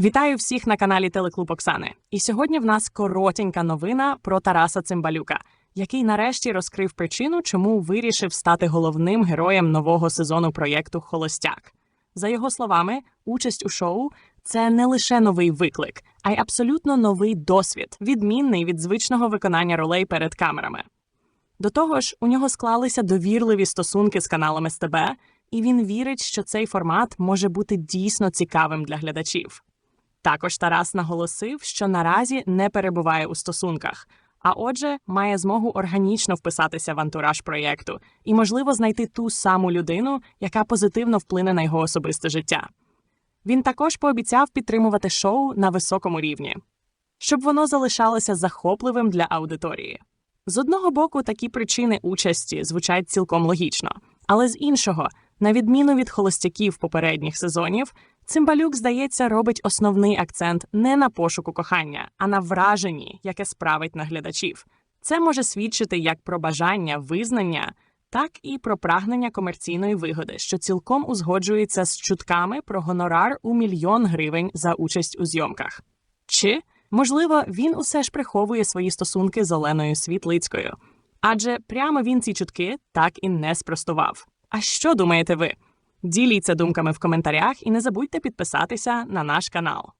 Вітаю всіх на каналі Телеклуб Оксани. І сьогодні в нас коротенька новина про Тараса Цимбалюка, який нарешті розкрив причину, чому вирішив стати головним героєм нового сезону проєкту Холостяк. За його словами, участь у шоу це не лише новий виклик, а й абсолютно новий досвід, відмінний від звичного виконання ролей перед камерами. До того ж, у нього склалися довірливі стосунки з каналом СТБ, і він вірить, що цей формат може бути дійсно цікавим для глядачів. Також Тарас наголосив, що наразі не перебуває у стосунках, а отже, має змогу органічно вписатися в антураж проєкту і, можливо, знайти ту саму людину, яка позитивно вплине на його особисте життя. Він також пообіцяв підтримувати шоу на високому рівні, щоб воно залишалося захопливим для аудиторії. З одного боку, такі причини участі звучать цілком логічно, але з іншого, на відміну від холостяків попередніх сезонів, Цимбалюк, здається, робить основний акцент не на пошуку кохання, а на враженні, яке справить на глядачів. Це може свідчити як про бажання визнання, так і про прагнення комерційної вигоди, що цілком узгоджується з чутками про гонорар у мільйон гривень за участь у зйомках. Чи, можливо, він усе ж приховує свої стосунки з Оленою Світлицькою? Адже прямо він ці чутки так і не спростував. А що думаєте ви? Діліться думками в коментарях і не забудьте підписатися на наш канал.